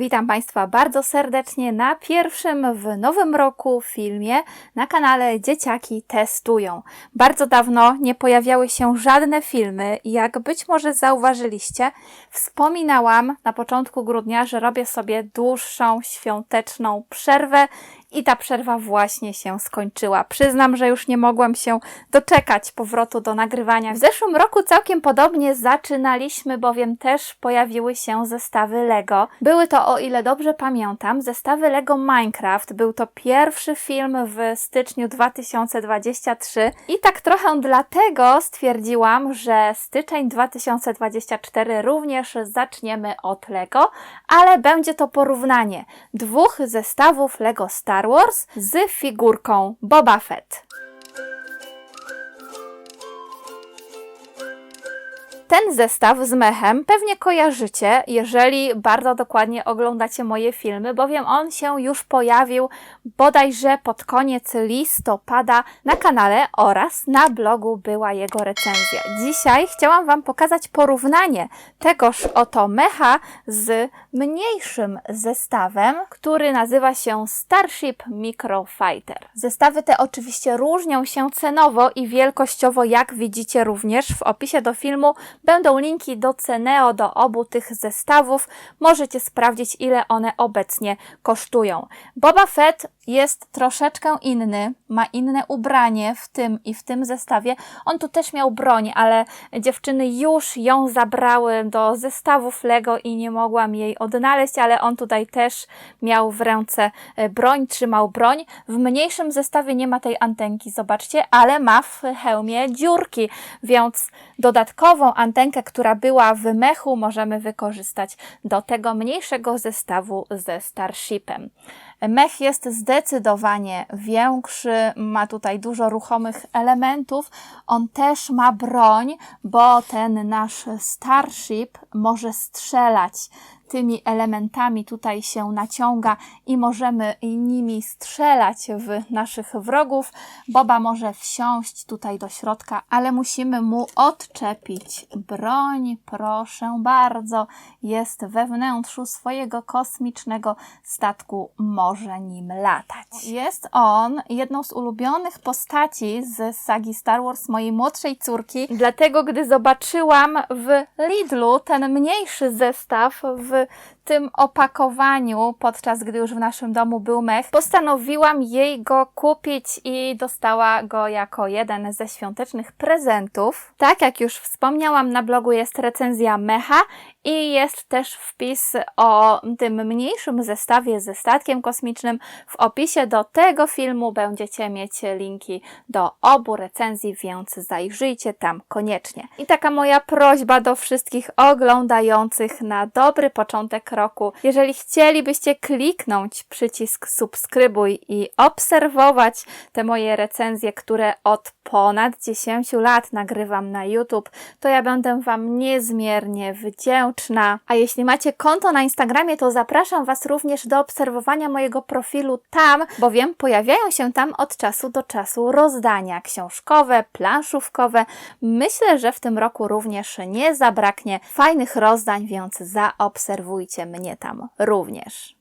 Witam Państwa bardzo serdecznie na pierwszym w nowym roku filmie na kanale Dzieciaki Testują. Bardzo dawno nie pojawiały się żadne filmy i jak być może zauważyliście, wspominałam na początku grudnia, że robię sobie dłuższą świąteczną przerwę i ta przerwa właśnie się skończyła. Przyznam, że już nie mogłam się doczekać powrotu do nagrywania. W zeszłym roku całkiem podobnie zaczynaliśmy, bowiem też pojawiły się zestawy Lego. Były to, o ile dobrze pamiętam, zestawy Lego Minecraft. Był to pierwszy film w styczniu 2023 i tak trochę dlatego stwierdziłam, że styczeń 2024 również zaczniemy od Lego, ale będzie to porównanie dwóch zestawów Lego Star Wars z figurką Boba Fett. Ten zestaw z mechem pewnie kojarzycie, jeżeli bardzo dokładnie oglądacie moje filmy, bowiem on się już pojawił bodajże pod koniec listopada na kanale oraz na blogu była jego recenzja. Dzisiaj chciałam Wam pokazać porównanie tegoż oto mecha z mniejszym zestawem, który nazywa się Starship Microfighter. Zestawy te oczywiście różnią się cenowo i wielkościowo, jak widzicie również w opisie do filmu Będą linki do Ceneo do obu tych zestawów. Możecie sprawdzić, ile one obecnie kosztują. Boba Fett jest troszeczkę inny, ma inne ubranie w tym i w tym zestawie. On tu też miał broń, ale dziewczyny już ją zabrały do zestawów Lego i nie mogłam jej odnaleźć, ale on tutaj też miał w ręce e, broń, trzymał broń. W mniejszym zestawie nie ma tej antenki, zobaczcie, ale ma w hełmie dziurki, więc dodatkową antenkę, która była w mechu, możemy wykorzystać do tego mniejszego zestawu ze Starshipem. Mech jest zdecydowanie większy, ma tutaj dużo ruchomych elementów. On też ma broń, bo ten nasz Starship może strzelać tymi elementami tutaj się naciąga i możemy nimi strzelać w naszych wrogów. Boba może wsiąść tutaj do środka, ale musimy mu odczepić broń. Proszę bardzo, jest we wnętrzu swojego kosmicznego statku, może nim latać. Jest on jedną z ulubionych postaci z sagi Star Wars mojej młodszej córki, dlatego gdy zobaczyłam w Lidlu ten mniejszy zestaw w euh, tym opakowaniu, podczas gdy już w naszym domu był mech, postanowiłam jej go kupić i dostała go jako jeden ze świątecznych prezentów. Tak jak już wspomniałam, na blogu jest recenzja mecha i jest też wpis o tym mniejszym zestawie ze statkiem kosmicznym. W opisie do tego filmu będziecie mieć linki do obu recenzji, więc zajrzyjcie tam koniecznie. I taka moja prośba do wszystkich oglądających na dobry początek roku. Jeżeli chcielibyście kliknąć przycisk subskrybuj i obserwować te moje recenzje, które od ponad 10 lat nagrywam na YouTube, to ja będę Wam niezmiernie wdzięczna. A jeśli macie konto na Instagramie, to zapraszam Was również do obserwowania mojego profilu tam, bowiem pojawiają się tam od czasu do czasu rozdania książkowe, planszówkowe. Myślę, że w tym roku również nie zabraknie fajnych rozdań, więc zaobserwujcie mnie tam również.